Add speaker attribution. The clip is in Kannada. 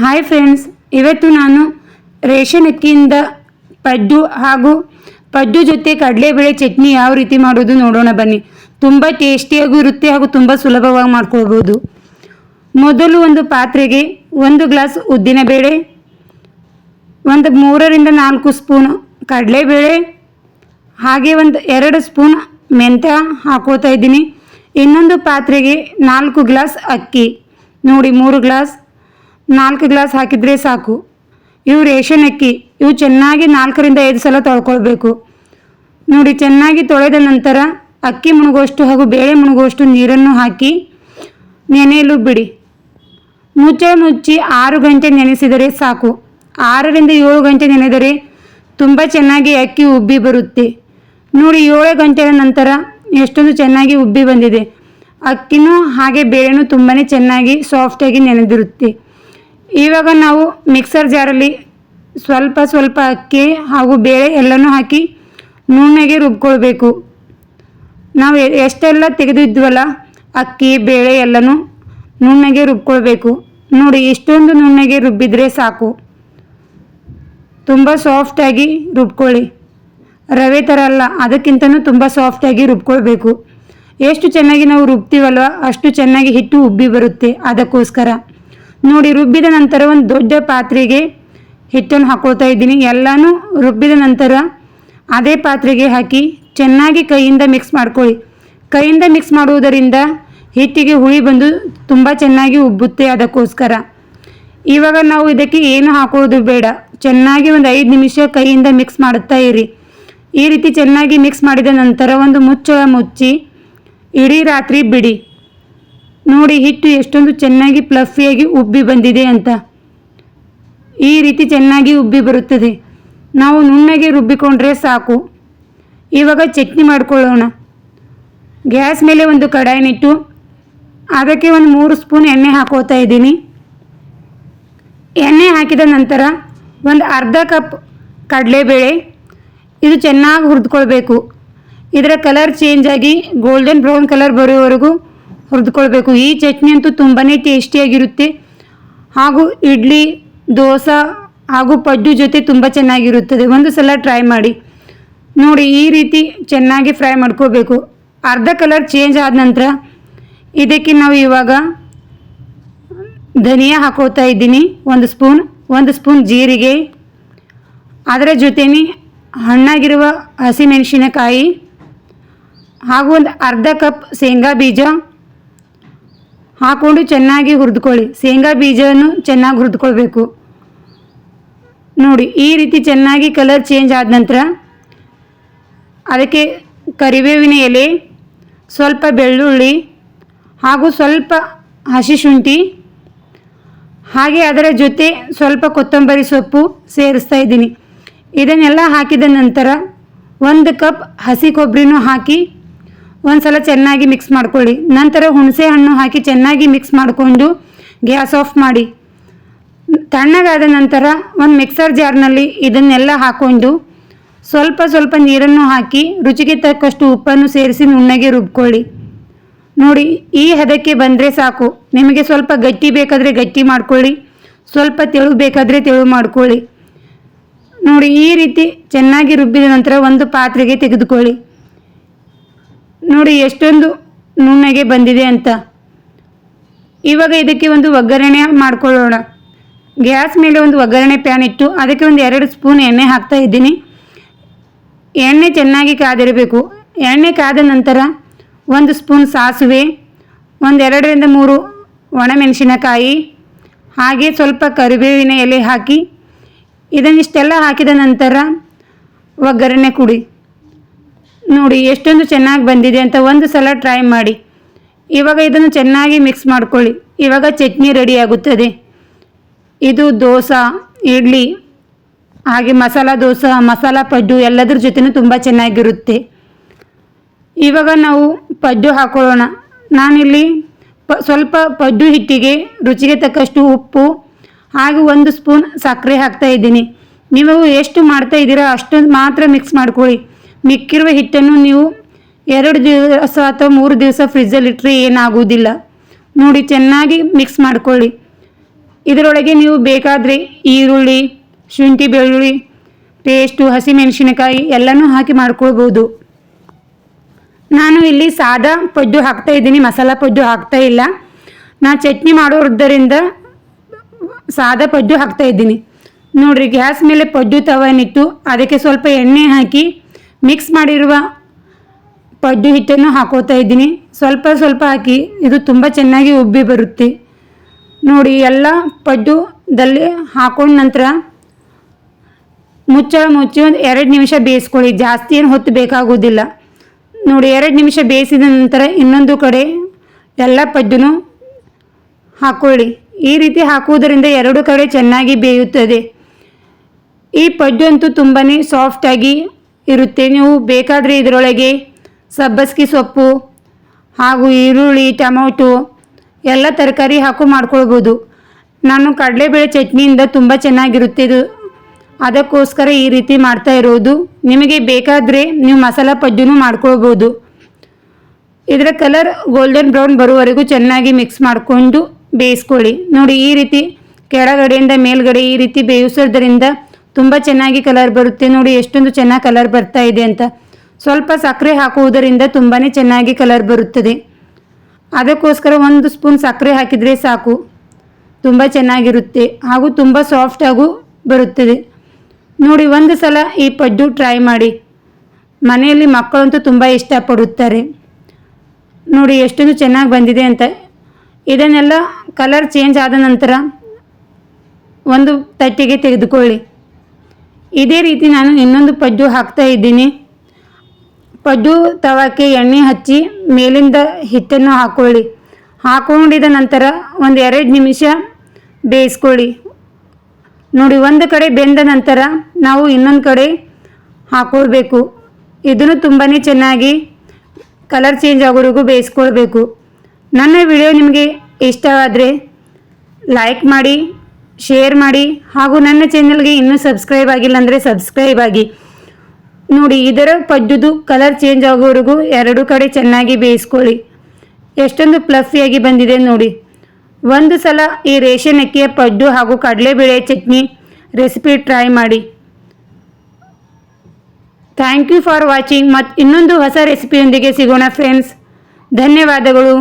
Speaker 1: ಹಾಯ್ ಫ್ರೆಂಡ್ಸ್ ಇವತ್ತು ನಾನು ರೇಷನ್ ಅಕ್ಕಿಯಿಂದ ಪಡ್ಡು ಹಾಗೂ ಪಡ್ಡು ಜೊತೆ ಕಡಲೆಬೇಳೆ ಚಟ್ನಿ ಯಾವ ರೀತಿ ಮಾಡೋದು ನೋಡೋಣ ಬನ್ನಿ. ತುಂಬ ಟೇಸ್ಟಿಯಾಗೂ ಇರುತ್ತೆ ಹಾಗೂ ತುಂಬ ಸುಲಭವಾಗಿ ಮಾಡ್ಕೊಳ್ಬೋದು. ಮೊದಲು ಒಂದು ಪಾತ್ರೆಗೆ ಒಂದು ಗ್ಲಾಸ್ ಉದ್ದಿನಬೇಳೆ ಒಂದು ಮೂರರಿಂದ ನಾಲ್ಕು ಸ್ಪೂನ್ ಕಡಲೆಬೇಳೆ, ಹಾಗೆ ಒಂದು ಎರಡು ಸ್ಪೂನ್ ಮೆಂತ್ಯ ಹಾಕೋತಾ ಇದ್ದೀನಿ. ಇನ್ನೊಂದು ಪಾತ್ರೆಗೆ ನಾಲ್ಕು ಗ್ಲಾಸ್ ಅಕ್ಕಿ. ನೋಡಿ ಮೂರು ಗ್ಲಾಸ್ ನಾಲ್ಕು ಗ್ಲಾಸ್ ಹಾಕಿದರೆ ಸಾಕು. ಇವು ರೇಷನ್ ಅಕ್ಕಿ. ಇವು ಚೆನ್ನಾಗಿ ನಾಲ್ಕರಿಂದ ಐದು ಸಲ ತೊಳ್ಕೊಳ್ಬೇಕು. ನೋಡಿ, ಚೆನ್ನಾಗಿ ತೊಳೆದ ನಂತರ ಅಕ್ಕಿ ಮುಳುಗುವಷ್ಟು ಹಾಗೂ ಬೇಳೆ ಮುಳುಗುವಷ್ಟು ನೀರನ್ನು ಹಾಕಿ ನೆನೆಯಲು ಬಿಡಿ. ಮುಚ್ಚಳ ಮುಚ್ಚಿ ಆರು ಗಂಟೆ ನೆನೆಸಿದರೆ ಸಾಕು. ಆರರಿಂದ ಏಳು ಗಂಟೆ ನೆನೆದರೆ ತುಂಬ ಚೆನ್ನಾಗಿ ಅಕ್ಕಿ ಉಬ್ಬಿ ಬರುತ್ತೆ. ನೋಡಿ, ಏಳು ಗಂಟೆಯ ನಂತರ ಎಷ್ಟೊಂದು ಚೆನ್ನಾಗಿ ಉಬ್ಬಿ ಬಂದಿದೆ. ಅಕ್ಕಿನೂ ಹಾಗೆ ಬೇಳೆನೂ ತುಂಬಾ ಚೆನ್ನಾಗಿ ಸಾಫ್ಟಾಗಿ ನೆನೆದಿರುತ್ತೆ. ಇವಾಗ ನಾವು ಮಿಕ್ಸರ್ ಜಾರಲ್ಲಿ ಸ್ವಲ್ಪ ಸ್ವಲ್ಪ ಅಕ್ಕಿ ಹಾಗೂ ಬೇಳೆ ಎಲ್ಲನೂ ಹಾಕಿ ನುಣ್ಣಗೆ ರುಬ್ಕೊಳ್ಬೇಕು. ನಾವು ಎಷ್ಟೆಲ್ಲ ತೆಗೆದಿದ್ವಲ್ಲ ಅಕ್ಕಿ, ಬೇಳೆ ಎಲ್ಲನೂ ನುಣ್ಣಗೆ ರುಬ್ಕೊಳ್ಬೇಕು. ನೋಡಿ, ಇಷ್ಟೊಂದು ನುಣ್ಣಗೆ ರುಬ್ಬಿದರೆ ಸಾಕು. ತುಂಬ ಸಾಫ್ಟಾಗಿ ರುಬ್ಕೊಳ್ಳಿ. ರವೆ ಥರ ಅಲ್ಲ, ಅದಕ್ಕಿಂತನೂ ತುಂಬ ಸಾಫ್ಟಾಗಿ ರುಬ್ಕೊಳ್ಬೇಕು. ಎಷ್ಟು ಚೆನ್ನಾಗಿ ನಾವು ರುಬ್ತೀವಲ್ವ, ಅಷ್ಟು ಚೆನ್ನಾಗಿ ಹಿಟ್ಟು ಉಬ್ಬಿ ಬರುತ್ತೆ ಅದಕ್ಕೋಸ್ಕರ. ನೋಡಿ, ರುಬ್ಬಿದ ನಂತರ ಒಂದು ದೊಡ್ಡ ಪಾತ್ರೆಗೆ ಹಿಟ್ಟನ್ನು ಹಾಕೊಳ್ತಾ ಇದ್ದೀನಿ. ಎಲ್ಲನೂ ರುಬ್ಬಿದ ನಂತರ ಅದೇ ಪಾತ್ರೆಗೆ ಹಾಕಿ ಚೆನ್ನಾಗಿ ಕೈಯಿಂದ ಮಿಕ್ಸ್ ಮಾಡ್ಕೊಳ್ಳಿ. ಕೈಯಿಂದ ಮಿಕ್ಸ್ ಮಾಡುವುದರಿಂದ ಹಿಟ್ಟಿಗೆ ಹುಳಿ ಬಂದು ತುಂಬ ಚೆನ್ನಾಗಿ ಉಬ್ಬುತ್ತೆ ಅದಕ್ಕೋಸ್ಕರ. ಇವಾಗ ನಾವು ಇದಕ್ಕೆ ಏನು ಹಾಕೋದು ಬೇಡ. ಚೆನ್ನಾಗಿ ಒಂದು ಐದು ನಿಮಿಷ ಕೈಯಿಂದ ಮಿಕ್ಸ್ ಮಾಡುತ್ತಾ ಇರಿ. ಈ ರೀತಿ ಚೆನ್ನಾಗಿ ಮಿಕ್ಸ್ ಮಾಡಿದ ನಂತರ ಒಂದು ಮುಚ್ಚಳ ಮುಚ್ಚಿ ಇಡೀ ರಾತ್ರಿ ಬಿಡಿ. ನೋಡಿ, ಹಿಟ್ಟು ಎಷ್ಟೊಂದು ಚೆನ್ನಾಗಿ ಪ್ಲಫಿಯಾಗಿ ಉಬ್ಬಿ ಬಂದಿದೆ ಅಂತ. ಈ ರೀತಿ ಚೆನ್ನಾಗಿ ಉಬ್ಬಿ ಬರುತ್ತದೆ. ನಾವು ನುಣ್ಣಗೆ ರುಬ್ಬಿಕೊಂಡ್ರೆ ಸಾಕು. ಇವಾಗ ಚಟ್ನಿ ಮಾಡಿಕೊಳ್ಳೋಣ. ಗ್ಯಾಸ್ ಮೇಲೆ ಒಂದು ಕಡಾಯಿನಿಟ್ಟು ಅದಕ್ಕೆ ಒಂದು ಮೂರು ಸ್ಪೂನ್ ಎಣ್ಣೆ ಹಾಕೋತಾ ಇದ್ದೀನಿ. ಎಣ್ಣೆ ಹಾಕಿದ ನಂತರ ಒಂದು ಅರ್ಧ ಕಪ್ ಕಡಲೆಬೇಳೆ, ಇದು ಚೆನ್ನಾಗಿ ಹುರಿದುಕೊಳ್ಬೇಕು. ಇದರ ಕಲರ್ ಚೇಂಜ್ ಆಗಿ ಗೋಲ್ಡನ್ ಬ್ರೌನ್ ಕಲರ್ ಬರೋವರೆಗೂ ಹುರಿದುಕೊಳ್ಬೇಕು. ಈ ಚಟ್ನಿ ಅಂತೂ ತುಂಬಾ ಟೇಸ್ಟಿಯಾಗಿರುತ್ತೆ ಹಾಗೂ ಇಡ್ಲಿ, ದೋಸೆ ಹಾಗೂ ಪಡ್ಡು ಜೊತೆ ತುಂಬ ಚೆನ್ನಾಗಿರುತ್ತದೆ. ಒಂದು ಸಲ ಟ್ರೈ ಮಾಡಿ. ನೋಡಿ, ಈ ರೀತಿ ಚೆನ್ನಾಗಿ ಫ್ರೈ ಮಾಡ್ಕೋಬೇಕು. ಅರ್ಧ ಕಲರ್ ಚೇಂಜ್ ಆದ ನಂತರ ಇದಕ್ಕೆ ನಾವು ಇವಾಗ ಧನಿಯಾ ಹಾಕೋತಾ ಇದ್ದೀನಿ. ಒಂದು ಸ್ಪೂನ್ ಒಂದು ಸ್ಪೂನ್ ಜೀರಿಗೆ. ಅದರ ಜೊತೆನೇ ಹಣ್ಣಾಗಿರುವ ಹಸಿಮೆಣಸಿನಕಾಯಿ ಹಾಗೂ ಒಂದು ಅರ್ಧ ಕಪ್ ಶೇಂಗಾ ಬೀಜ. ಹಾಕ್ಕೊಂಡು ಚೆನ್ನಾಗಿ ಹುರಿದುಕೊಳ್ಳಿ. ಶೇಂಗಾ ಬೀಜವನ್ನು ಚೆನ್ನಾಗಿ ಹುರಿದುಕೊಳ್ಬೇಕು. ನೋಡಿ, ಈ ರೀತಿ ಚೆನ್ನಾಗಿ ಕಲರ್ ಚೇಂಜ್ ಆದ ನಂತರ ಅದಕ್ಕೆ ಕರಿಬೇವಿನ ಎಲೆ, ಸ್ವಲ್ಪ ಬೆಳ್ಳುಳ್ಳಿ ಹಾಗೂ ಸ್ವಲ್ಪ ಹಸಿ ಶುಂಠಿ, ಹಾಗೆ ಅದರ ಜೊತೆ ಸ್ವಲ್ಪ ಕೊತ್ತಂಬರಿ ಸೊಪ್ಪು ಸೇರಿಸ್ತಾ ಇದ್ದೀನಿ. ಇದನ್ನೆಲ್ಲ ಹಾಕಿದ ನಂತರ ಒಂದು ಕಪ್ ಹಸಿ ಕೊಬ್ಬರಿನೂ ಹಾಕಿ ಒಂದು ಸಲ ಚೆನ್ನಾಗಿ ಮಿಕ್ಸ್ ಮಾಡ್ಕೊಳ್ಳಿ. ನಂತರ ಹುಣಸೆ ಹಣ್ಣು ಹಾಕಿ ಚೆನ್ನಾಗಿ ಮಿಕ್ಸ್ ಮಾಡಿಕೊಂಡು ಗ್ಯಾಸ್ ಆಫ್ ಮಾಡಿ. ತಣ್ಣಗಾದ ನಂತರ ಒಂದು ಮಿಕ್ಸರ್ ಜಾರ್ನಲ್ಲಿ ಇದನ್ನೆಲ್ಲ ಹಾಕ್ಕೊಂಡು ಸ್ವಲ್ಪ ಸ್ವಲ್ಪ ನೀರನ್ನು ಹಾಕಿ ರುಚಿಗೆ ತಕ್ಕಷ್ಟು ಉಪ್ಪನ್ನು ಸೇರಿಸಿ ನುಣ್ಣಗೆ ರುಬ್ಕೊಳ್ಳಿ. ನೋಡಿ, ಈ ಹದಕ್ಕೆ ಬಂದರೆ ಸಾಕು. ನಿಮಗೆ ಸ್ವಲ್ಪ ಗಟ್ಟಿ ಬೇಕಾದರೆ ಗಟ್ಟಿ ಮಾಡ್ಕೊಳ್ಳಿ. ಸ್ವಲ್ಪ ತೆಳು ಬೇಕಾದರೆ ತೆಳು ಮಾಡ್ಕೊಳ್ಳಿ. ನೋಡಿ, ಈ ರೀತಿ ಚೆನ್ನಾಗಿ ರುಬ್ಬಿದ ನಂತರ ಒಂದು ಪಾತ್ರೆಗೆ ತೆಗೆದುಕೊಳ್ಳಿ. ನೋಡಿ ಎಷ್ಟೊಂದು ನುಣ್ಣಗೆ ಬಂದಿದೆ ಅಂತ. ಇವಾಗ ಇದಕ್ಕೆ ಒಂದು ಒಗ್ಗರಣೆ ಮಾಡ್ಕೊಳ್ಳೋಣ. ಗ್ಯಾಸ್ ಮೇಲೆ ಒಂದು ಒಗ್ಗರಣೆ ಪ್ಯಾನ್ ಇಟ್ಟು ಅದಕ್ಕೆ ಒಂದು ಎರಡು ಸ್ಪೂನ್ ಎಣ್ಣೆ ಹಾಕ್ತಾ ಇದ್ದೀನಿ. ಎಣ್ಣೆ ಚೆನ್ನಾಗಿ ಕಾದಿರಬೇಕು. ಎಣ್ಣೆ ಕಾದ ನಂತರ ಒಂದು ಸ್ಪೂನ್ ಸಾಸಿವೆ ಒಂದೆರಡರಿಂದ ಮೂರು ಒಣಮೆಣಸಿನಕಾಯಿ, ಹಾಗೆ ಸ್ವಲ್ಪ ಕರಿಬೇವಿನ ಎಲೆ ಹಾಕಿ ಇದನ್ನಿಷ್ಟೆಲ್ಲ ಹಾಕಿದ ನಂತರ ಒಗ್ಗರಣೆ ಕುಡಿ. ನೋಡಿ, ಎಷ್ಟೊಂದು ಚೆನ್ನಾಗಿ ಬಂದಿದೆ ಅಂತ ಒಂದು ಸಲ ಟ್ರೈ ಮಾಡಿ. ಇವಾಗ ಇದನ್ನು ಚೆನ್ನಾಗಿ ಮಿಕ್ಸ್ ಮಾಡ್ಕೊಳ್ಳಿ. ಇವಾಗ ಚಟ್ನಿ ರೆಡಿ ಆಗುತ್ತದೆ. ಇದು ದೋಸೆ, ಇಡ್ಲಿ, ಹಾಗೆ ಮಸಾಲ ದೋಸೆ, ಮಸಾಲ ಪಡ್ಡು ಎಲ್ಲದರ ಜೊತೆನೂ ತುಂಬ ಚೆನ್ನಾಗಿರುತ್ತೆ. ಇವಾಗ ನಾವು ಪಡ್ಡು ಹಾಕೊಳ್ಳೋಣ. ನಾನಿಲ್ಲಿ ಪ, ಸ್ವಲ್ಪ ಪಡ್ಡು ಹಿಟ್ಟಿಗೆ ರುಚಿಗೆ ತಕ್ಕಷ್ಟು ಉಪ್ಪು, ಹಾಗೂ ಒಂದು ಸ್ಪೂನ್ ಸಕ್ಕರೆ ಹಾಕ್ತಾ ಇದ್ದೀನಿ. ನೀವು ಎಷ್ಟು ಮಾಡ್ತಾ ಇದ್ದೀರಾ ಅಷ್ಟೊಂದು ಮಾತ್ರ ಮಿಕ್ಸ್ ಮಾಡ್ಕೊಳ್ಳಿ. ಮಿಕ್ಕಿರುವ ಹಿಟ್ಟನ್ನು ನೀವು ಎರಡು ದಿವಸ ಅಥವಾ ಮೂರು ದಿವಸ ಫ್ರಿಜ್ಜಲ್ಲಿ ಇಟ್ಟರೆ ಏನಾಗುವುದಿಲ್ಲ. ನೋಡಿ, ಚೆನ್ನಾಗಿ ಮಿಕ್ಸ್ ಮಾಡಿಕೊಳ್ಳಿ. ಇದರೊಳಗೆ ನೀವು ಬೇಕಾದರೆ ಈರುಳ್ಳಿ, ಶುಂಠಿ ಬೆಳ್ಳುಳ್ಳಿ ಪೇಸ್ಟು ಹಸಿಮೆಣಸಿನಕಾಯಿ ಎಲ್ಲನೂ ಹಾಕಿ ಮಾಡ್ಕೊಳ್ಬೋದು. ನಾನು ಇಲ್ಲಿ ಸಾದಾ ಪಡ್ಡು ಹಾಕ್ತಾ ಇದ್ದೀನಿ, ಮಸಾಲ ಪಡ್ಡು ಹಾಕ್ತಾ ಇಲ್ಲ. ನಾ ಚಟ್ನಿ ಮಾಡೋದ್ರಿಂದ ಸಾದಾ ಪಡ್ಡು ಹಾಕ್ತಾ ಇದ್ದೀನಿ. ನೋಡಿರಿ, ಗ್ಯಾಸ್ ಮೇಲೆ ಪಡ್ಡು ತವನಿಟ್ಟು ಅದಕ್ಕೆ ಸ್ವಲ್ಪ ಎಣ್ಣೆ ಹಾಕಿ ಮಿಕ್ಸ್ ಮಾಡಿರುವ ಪಡ್ಡು ಹಿಟ್ಟನ್ನು ಹಾಕೋತಾ ಇದ್ದೀನಿ. ಸ್ವಲ್ಪ ಸ್ವಲ್ಪ ಹಾಕಿ ಇದು ತುಂಬ ಚೆನ್ನಾಗಿ ಉಬ್ಬಿ ಬರುತ್ತೆ. ನೋಡಿ, ಎಲ್ಲ ಪಡ್ಡುದಲ್ಲಿ ಹಾಕೊಂಡ ನಂತರ ಮುಚ್ಚಳ ಮುಚ್ಚಿ ಒಂದು ಎರಡು ನಿಮಿಷ ಬೇಯಿಸ್ಕೊಳ್ಳಿ. ಜಾಸ್ತಿ ಏನು ಹೊತ್ತು ಬೇಕಾಗೋದಿಲ್ಲ ನೋಡಿ, ಎರಡು ನಿಮಿಷ ಬೇಯಿಸಿದ ನಂತರ ಇನ್ನೊಂದು ಕಡೆ ಎಲ್ಲ ಪಡ್ಡುನು ಹಾಕೊಳ್ಳಿ. ಈ ರೀತಿ ಹಾಕುವುದರಿಂದ ಎರಡು ಕಡೆ ಚೆನ್ನಾಗಿ ಬೇಯುತ್ತದೆ. ಈ ಪಡ್ಡು ಅಂತೂ ತುಂಬಾ ಸಾಫ್ಟಾಗಿ ಇರುತ್ತೆ. ನೀವು ಬೇಕಾದರೆ ಇದರೊಳಗೆ ಸಬ್ಬಸ್ಗೆ ಸೊಪ್ಪು ಹಾಗೂ ಈರುಳ್ಳಿ, ಟೊಮೊಟೊ ಎಲ್ಲ ತರಕಾರಿ ಹಾಕು ಮಾಡ್ಕೊಳ್ಬೋದು. ನಾನು ಕಡಲೆಬೇಳೆ ಚಟ್ನಿಯಿಂದ ತುಂಬ ಚೆನ್ನಾಗಿರುತ್ತೆ ಇದು. ಅದಕ್ಕೋಸ್ಕರ ಈ ರೀತಿ ಮಾಡ್ತಾ ಇರೋದು. ನಿಮಗೆ ಬೇಕಾದರೆ ನೀವು ಮಸಾಲ ಪಡ್ಡೂ ಮಾಡ್ಕೊಳ್ಬೋದು. ಇದರ ಕಲರ್ ಗೋಲ್ಡನ್ ಬ್ರೌನ್ ಬರುವವರೆಗೂ ಚೆನ್ನಾಗಿ ಮಿಕ್ಸ್ ಮಾಡಿಕೊಂಡು ಬೇಯಿಸ್ಕೊಳ್ಳಿ. ನೋಡಿ, ಈ ರೀತಿ ಕೆಳಗಡೆಯಿಂದ ಮೇಲ್ಗಡೆ ಈ ರೀತಿ ಬೇಯಿಸೋದ್ರಿಂದ ತುಂಬ ಚೆನ್ನಾಗಿ ಕಲರ್ ಬರುತ್ತೆ. ನೋಡಿ, ಎಷ್ಟೊಂದು ಚೆನ್ನಾಗಿ ಕಲರ್ ಬರ್ತಾ ಇದೆ ಅಂತ. ಸ್ವಲ್ಪ ಸಕ್ಕರೆ ಹಾಕುವುದರಿಂದ ತುಂಬಾ ಚೆನ್ನಾಗಿ ಕಲರ್ ಬರುತ್ತದೆ. ಅದಕ್ಕೋಸ್ಕರ ಒಂದು ಸ್ಪೂನ್ ಸಕ್ಕರೆ ಹಾಕಿದರೆ ಸಾಕು. ತುಂಬ ಚೆನ್ನಾಗಿರುತ್ತೆ. ಹಾಗೂ ತುಂಬ ಸಾಫ್ಟಾಗೂ ಬರುತ್ತದೆ. ನೋಡಿ, ಒಂದು ಸಲ ಈ ಪಡ್ಡು ಟ್ರೈ ಮಾಡಿ. ಮನೆಯಲ್ಲಿ ಮಕ್ಕಳಂತೂ ತುಂಬ ಇಷ್ಟಪಡುತ್ತಾರೆ. ನೋಡಿ, ಎಷ್ಟೊಂದು ಚೆನ್ನಾಗಿ ಬಂದಿದೆ ಅಂತ. ಇದನ್ನೆಲ್ಲ ಕಲರ್ ಚೇಂಜ್ ಆದ ನಂತರ ಒಂದು ತಟ್ಟೆಗೆ ತೆಗೆದುಕೊಳ್ಳಿ. ಇದೇ ರೀತಿ ನಾನು ಇನ್ನೊಂದು ಪಜ್ಜು ಹಾಕ್ತಾ ಇದ್ದೀನಿ. ಪಜ್ಜು ತವಕ್ಕೆ ಎಣ್ಣೆ ಹಚ್ಚಿ ಮೇಲಿಂದ ಹಿಟ್ಟನ್ನು ಹಾಕ್ಕೊಳ್ಳಿ ಹಾಕೊಂಡಿದ ನಂತರ ಒಂದು ಎರಡು ನಿಮಿಷ ಬೇಯಿಸ್ಕೊಳ್ಳಿ. ನೋಡಿ, ಒಂದು ಕಡೆ ಬೆಂದ ನಂತರ ನಾವು ಇನ್ನೊಂದು ಕಡೆ ಹಾಕೊಳ್ಬೇಕು. ಇದನ್ನು ತುಂಬಾ ಚೆನ್ನಾಗಿ ಕಲರ್ ಚೇಂಜ್ ಆಗೋವರೆಗೂ ಬೇಯಿಸ್ಕೊಳ್ಬೇಕು. ನನ್ನ ವಿಡಿಯೋ ನಿಮಗೆ ಇಷ್ಟವಾದರೆ ಲೈಕ್ ಮಾಡಿ ಶೇರ್ ಮಾಡಿ ಹಾಗೂ ನನ್ನ ಚಾನಲ್ಗೆ ಇನ್ನೂ ಸಬ್ಸ್ಕ್ರೈಬ್ ಆಗಿಲ್ಲ ಅಂದರೆ ಸಬ್ಸ್ಕ್ರೈಬ್ ಆಗಿ. ನೋಡಿ, ಇದರ ಪಡ್ಡುದು ಕಲರ್ ಚೇಂಜ್ ಆಗೋವರೆಗೂ ಎರಡು ಕಡೆ ಚೆನ್ನಾಗಿ ಬೇಯಿಸ್ಕೊಳ್ಳಿ. ಎಷ್ಟೊಂದು ಪ್ಲಫಿಯಾಗಿ ಬಂದಿದೆ ನೋಡಿ. ಒಂದು ಸಲ ಈ ರೇಷನ್ ಅಕ್ಕಿಯ ಪಡ್ಡು ಹಾಗೂ ಕಡಲೆಬೇಳೆ ಚಟ್ನಿ ರೆಸಿಪಿ ಟ್ರೈ ಮಾಡಿ. ಥ್ಯಾಂಕ್ ಯು ಫಾರ್ ವಾಚಿಂಗ್ ಮತ್ತು ಇನ್ನೊಂದು ಹೊಸ ರೆಸಿಪಿಯೊಂದಿಗೆ ಸಿಗೋಣ ಫ್ರೆಂಡ್ಸ್ ಧನ್ಯವಾದಗಳು.